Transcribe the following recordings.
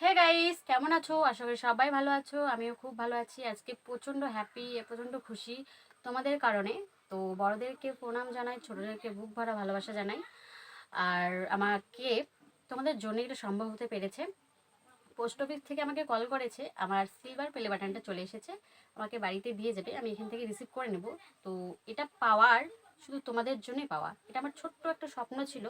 Hey guys কেমন আছো? আশা করি সবাই ভালো আছো। আমিও খুব ভালো আছি। আজকে প্রচণ্ড হ্যাপি প্রচণ্ড খুশি তোমাদের কারণে। তো বড়দেরকে প্রণাম জানাই, ছোটদেরকে বুক ভরা ভালোবাসা জানাই। আর আমাকে, তোমাদের জন্য এটা সম্ভব হতে পেরেছে। পোস্ট অফিস থেকে আমাকে কল করেছে। আমার সিলভার প্লে বাটনটা চলে এসেছে। আমাকে বাড়িতে দিয়ে যাবে আমি এখান থেকে রিসিভ করে নেব। তো এটা পাওয়ার শুধু তোমাদের জন্যই পাওয়া। এটা আমার ছোট্ট একটা স্বপ্ন ছিল।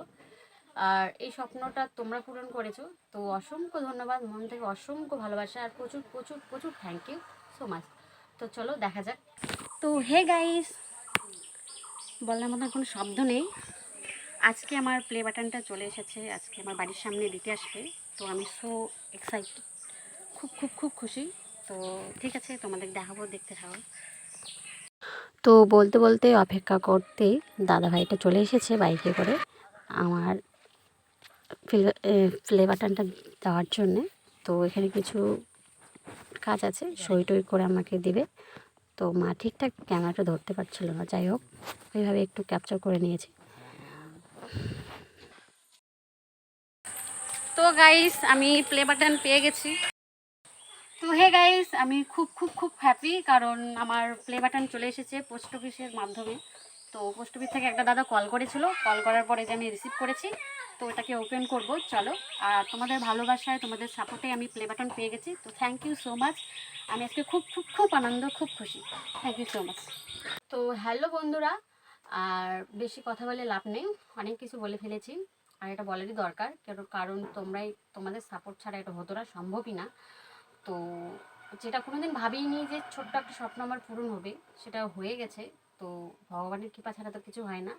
আর এই স্বপ্নটা তোমরা পূরণ করেছ। তো অসংখ্য ধন্যবাদ, মন থেকে অসংখ্য ভালোবাসা আর প্রচুর প্রচুর প্রচুর থ্যাংক ইউ সো মাচ তো চলো দেখা যাক। তো হে গাইস বলার মতন কোনো শব্দ নেই। আজকে আমার প্লে বাটনটা চলে এসেছে, আজকে আমার বাড়ির সামনে দিতে আসবে। তো আমি সো এক্সাইটেড খুব খুব খুব খুশি। তো ঠিক আছে, তোমাদের দেখাবো, দেখতে থাকো। তো বলতে বলতে অপেক্ষা করতে দাদা ভাইটা চলে এসেছে বাইকে করে। আমার প্লে বাটনটা দেওয়ার জন্যে। তো এখানে কিছু কাজ আছে, সই টই করে আমাকে দিবে। তো মা ঠিকঠাক ক্যামেরাটা ধরতে পারছিল না, যাই হোক ওইভাবে একটু ক্যাপচার করে নিয়েছি। তো গাইস, আমি প্লে বাটন পেয়ে গেছি। তো হে গাইস, আমি খুব খুব খুব হ্যাপি কারণ আমার প্লে বাটন চলে এসেছে পোস্ট অফিসের মাধ্যমে। তো পোস্ট অফিস থেকে একটা দাদা কল করেছিল। কল করার পরে যে আমি রিসিভ করেছি, তো এটাকে ওপেন করব, চলো। আর তোমাদের ভালোবাসায়, তোমাদের সাপোর্টে আমি প্লে বাটন পেয়ে গেছি। তো থ্যাংক ইউ সো মাচ আমি আজকে খুব খুব খুব আনন্দ, খুব খুশি। থ্যাংক ইউ সো মাচ তো হ্যালো বন্ধুরা, আর বেশি কথা বলে লাভ নেই। অনেক কিছু বলে ফেলেছি, আর এটা বলারই দরকার। কারণ তোমরাই, তোমাদের সাপোর্ট ছাড়া এটা হতো না, সম্ভবই না। তো যেটা কোনোদিন ভাবিনি যে ছোট্ট একটা স্বপ্ন আমার পূরণ হবে, সেটা হয়ে গেছে। তো ভগবানের কৃপা ছাড়া তো কিছু হয় না।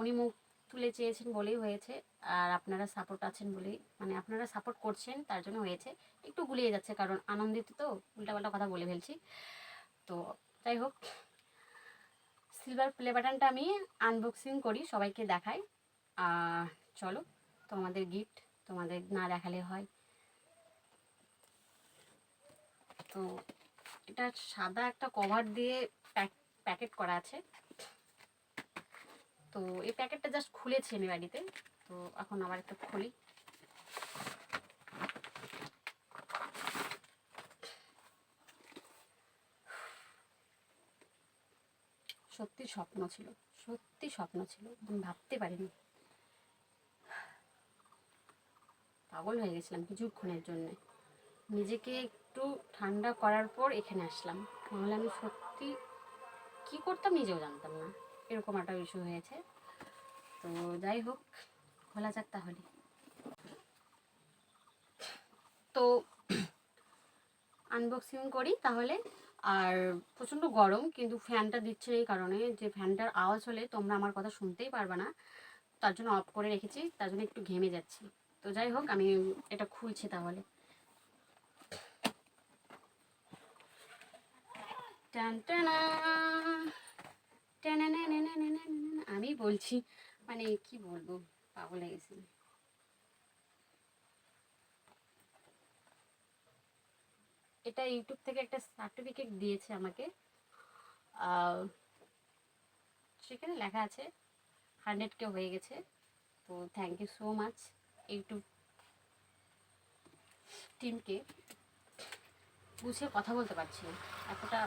উনি মুখ তুলে চেয়েছেন বলেই হয়েছে, আর আপনারা সাপোর্ট আছেন বলেই মানে আপনারা সাপোর্ট করছেন, তার জন্য হয়েছে। একটু গুলিয়ে যাচ্ছে, কারণ আনন্দিত তো, উল্টাপাল্টা কথা বলে ফেলছি। তো যাই হোক সিলভার প্লে বাটনটা আমি আনবক্সিং করি, সবাইকে দেখাই। চলো, তোমাদের গিফট তোমাদের না দেখালে হয়। তো এটা সাদা একটা কভার দিয়ে প্যাকেট করা আছে। তো এই প্যাকেটটা জাস্ট খুলেছি আমি বাড়িতে। তো এখন আবার একটা খুলি। সত্যি স্বপ্ন ছিল, সত্যি স্বপ্ন ছিল। আমি ভাবতে পারিনি। পাগল হয়ে গেছিলাম কিছুক্ষণের জন্য। নিজেকে একটু ঠান্ডা করার পর এখানে আসলাম। নাহলে আমি সত্যি কি করতাম নিজেও জানতাম না। এরকম একটা ইস্যু হয়েছে। তো যাই হোক, খোলা যাক তাহলে। তো আনবক্সিং করি তাহলে। আর প্রচণ্ড গরম, কিন্তু ফ্যানটা দিচ্ছে এই কারণে। যে ফ্যানটার আওয়াজ হলে তোমরা আমার কথা শুনতেই পারবে না। তার জন্য অফ করে রেখেছি, তার জন্য একটু ঘেমে যাচ্ছি। তো যাই হোক, আমি এটা খুলছি তাহলে। আমি বলছি মানে কি বলব? পাগল হয়ে গেছি। এটা ইউটিউব থেকে একটা সার্টিফিকেট দিয়েছে আমাকে। সেখানে লেখা আছে হান্ড্রেড কে হয়ে গেছে। তো thank you so much YouTube টিমকে বুঝে কথা বলতে পারছি এতটা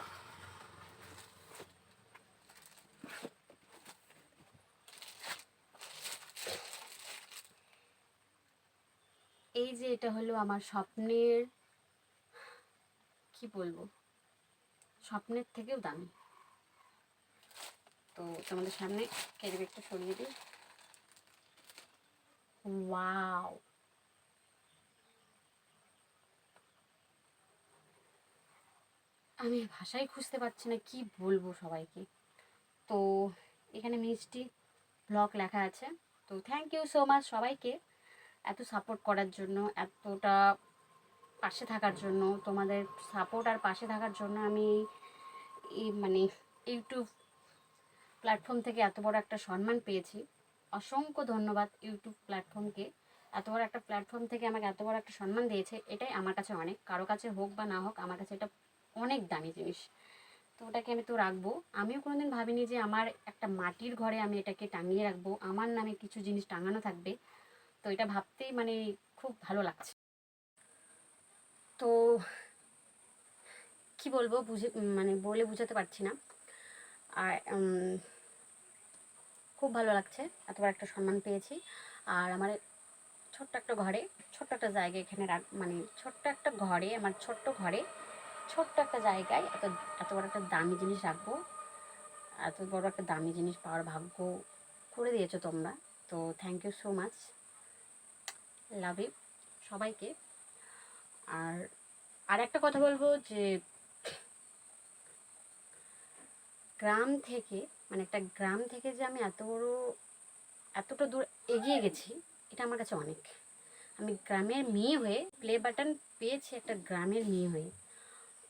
এই যে এটা হলো আমার স্বপ্নের, কি বলব? স্বপ্নের থেকেও দামি। তো তোমাদের সামনে ক্যারি ব্যাগটা সরিয়ে দিই। ওয়াও! আমি ভাষাই খুঁজতে পারছি না, কি বলব সবাইকে? তো এখানে মিষ্টি ব্লগ লেখা আছে। তো থ্যাংক ইউ সো মাচ সবাইকে। এত সাপোর্ট করার জন্য, এতটা পাশে থাকার জন্য, তোমাদের সাপোর্ট আর পাশে থাকার জন্য আমি এই মানে ইউটিউব প্ল্যাটফর্ম থেকে এত বড় একটা সম্মান পেয়েছি। অসংখ্য ধন্যবাদ ইউটিউব প্ল্যাটফর্মকে এত বড় একটা প্ল্যাটফর্ম থেকে আমাকে এত বড় একটা সম্মান দিয়েছে, এটাই আমার কাছে অনেক। কারও কাছে হোক বা না হোক, আমার কাছে এটা অনেক দামি জিনিস। তো ওটাকে আমি তো রাখব। আমিও কোনোদিন ভাবিনি যে আমার একটা মাটির ঘরে আমি এটাকে টাঙিয়ে রাখব। আমার নামে কিছু জিনিস টাঙানো থাকবে। তো এটা ভাবতেই মানে খুব ভালো লাগছে। তো কি বলব বুঝে মানে বলে বুঝাতে পারছি না। আর খুব ভালো লাগছে, এতবার একটা সম্মান পেয়েছি। আর আমার ছোট্ট একটা ঘরে, ছোট্ট একটা জায়গা এখানে রাখ মানে ছোট্ট একটা ঘরে, আমার ছোট্ট ঘরে, ছোট্ট একটা জায়গায় এত এত বড় একটা দামি জিনিস রাখব। এত বড় একটা দামি জিনিস পাওয়ার ভাগ্য করে দিয়েছ তোমরা। তো thank you so much love you সবাইকে। আর আর একটা কথা বলব যে, গ্রাম থেকে মানে একটা গ্রাম থেকে যে আমি এত বড়, এতটা দূর এগিয়ে গেছি, এটা আমার কাছে অনেক। আমি গ্রামের মেয়ে হয়ে প্লে বাটন পেয়েছি একটা গ্রামের মেয়ে হয়ে।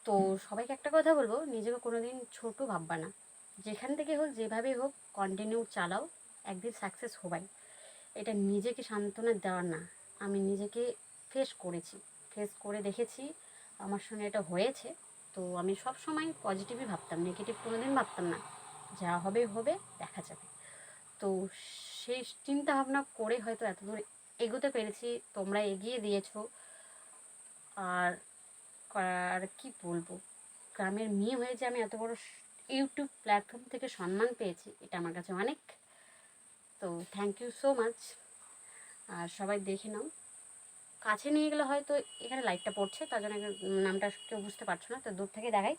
তো সবাইকে একটা কথা বলব, নিজেকে কোনোদিন ছোট ভাববা না। যেখান থেকে হোক, যেভাবে হোক কন্টিনিউ চালাও, একদিন সাকসেস হবাই। এটা নিজেকে সান্ত্বনা দেওয়ার না। আমি নিজেকে ফেস করেছি। ফেস করে দেখেছি, আমার সঙ্গে এটা হয়েছে। তো আমি সব সময় পজিটিভই ভাবতাম নেগেটিভ কোনোদিন ভাবতাম না। যা হবে হবে, দেখা যাবে। তো সেই চিন্তা ভাবনা করে হয়তো এত দূর এগোতে পেরেছি, তোমরা এগিয়ে দিয়েছ। আর আর কি বলব? গ্রামের মেয়ে হয়ে যে আমি এত বড় ইউটিউব প্ল্যাটফর্ম থেকে সম্মান পেয়েছি, এটা আমার কাছে অনেক। তো থ্যাংক ইউ সো মাচ আর সবাই দেখে নাও। কাছে নিয়ে গেলে হয়তো এখানে লাইটটা পড়ছে, তার জন্য নামটা কেউ বুঝতে পারছ না, তো দূর থেকে দেখাই।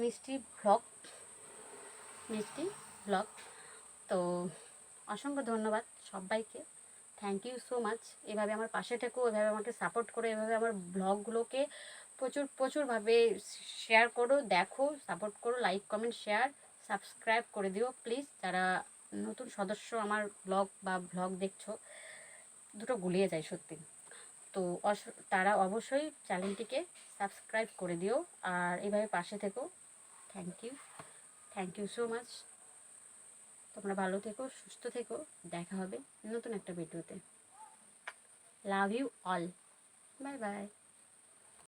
মিষ্টি ভ্লগ মিষ্টি ভ্লগ তো অসংখ্য ধন্যবাদ সবাইকে। থ্যাংক ইউ সো মাচ এভাবে আমার পাশে থেকো, এভাবে আমাকে সাপোর্ট করো, এভাবে আমার ব্লগগুলোকে প্রচুর, প্রচুরভাবে শেয়ার করো, দেখো সাপোর্ট করো লাইক কমেন্ট শেয়ার সাবস্ক্রাইব করে দিও প্লিজ যারা নতুন সদস্য আমার ব্লগ বা ব্লগ দেখছ দুটো গুলিয়ে যায় সত্যি। তো তারা অবশ্যই চ্যানেলটিকে সাবস্ক্রাইব করে দিও আর এইভাবে পাশে থেকো। Thank you thank you so much তোমরা ভালো থেকো, সুস্থ থেকো, দেখা হবে নতুন একটা ভিডিওতে। Love you all bye bye